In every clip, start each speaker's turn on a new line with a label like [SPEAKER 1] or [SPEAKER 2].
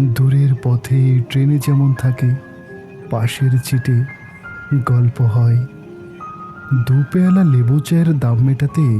[SPEAKER 1] দূরের পথে ট্রেনে যেমন থাকে, পাশের চিটে গল্প হয়। দু পেয়ালা লেবু চায়ের দাম মেটাতে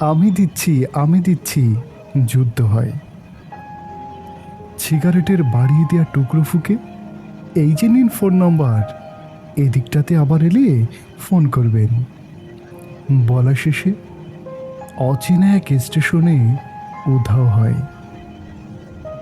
[SPEAKER 1] আমি দিচ্ছি আমি দিচ্ছি যুদ্ধ হয়। সিগারেটের বাড়িয়ে দেওয়া টুকরো ফুকে এই যে নিন ফোন নম্বর, এদিকটাতে আবার এলে ফোন করবেন। বলা শেষে অচেনা এক স্টেশনে উধাও হয়।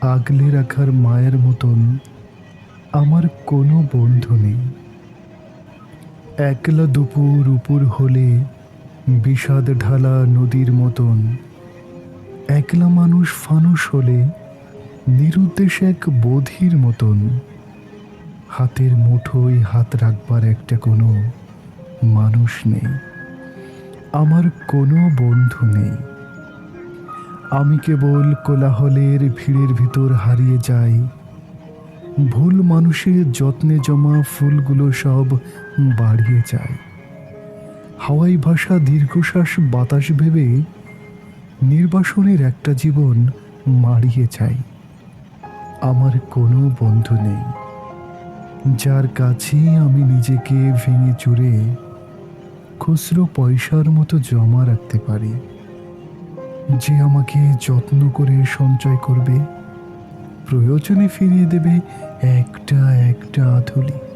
[SPEAKER 1] আগলে রাখার মায়ের মতন আমার কোনো বন্ধু নেই। একলা দুপুর উপর হলে বিষাদ ঢালা নদীর মতন একলা মানুষ ফানুষ হলে নিরুদ্দেশ এক বোধির মতন হাতের মুঠোয় হাত রাখবার একটা কোনো মানুষ নেই। আমার কোনো বন্ধু নেই। আমি কেবল কোলাহলের ভিড়ের ভিতর হারিয়ে যাই। ভুল মানুষের যত্নে জমা ফুলগুলো সব বাড়িয়ে যায়। হাওয়াই ভাষা দীর্ঘশ্বাস বাতাস ভেবে নির্বাসনের একটা জীবন মারিয়ে যায় আমার কোনো বন্ধু নেই। যার কাছেই আমি নিজেকে ভেঙে চুরে খুচরো পয়সার মতো জমা রাখতে পারি। যে আমাকে যত্ন করে সঞ্চয় করবে প্রয়োজনে ফিরিয়ে দেবে একটা একটা আধুলি